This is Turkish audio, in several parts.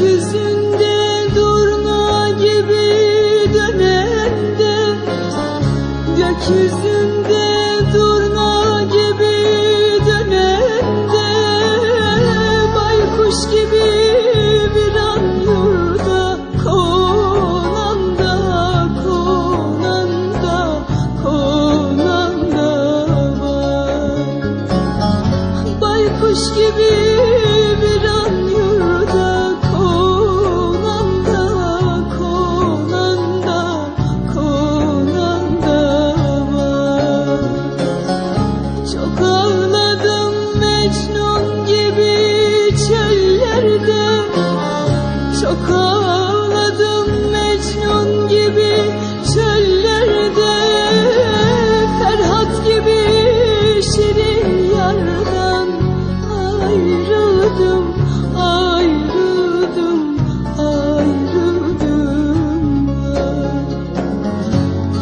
Gökyüzünde durna gibi dönende Gökyüzünde durna çok ağladım Mecnun gibi çöllerde, Ferhat gibi şirin yardan ayrıldım, ayrıldım, ayrıldım.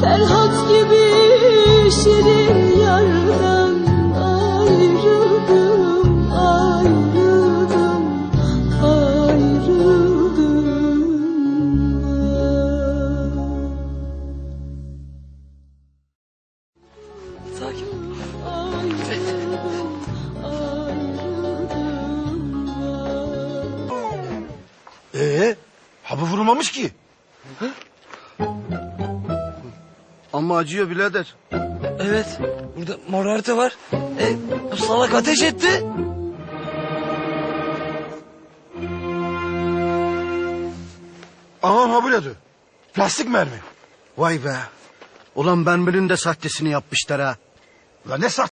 Ferhat gibi şirin Hapı vurulmamış ki. Ama acıyor birader. Evet. Burada mor harita var. E, bu salak ateş etti. Anam ha nedir? Plastik mermi. Vay be. Ulan ben birinin de sahtesini yapmışlar ha. La ne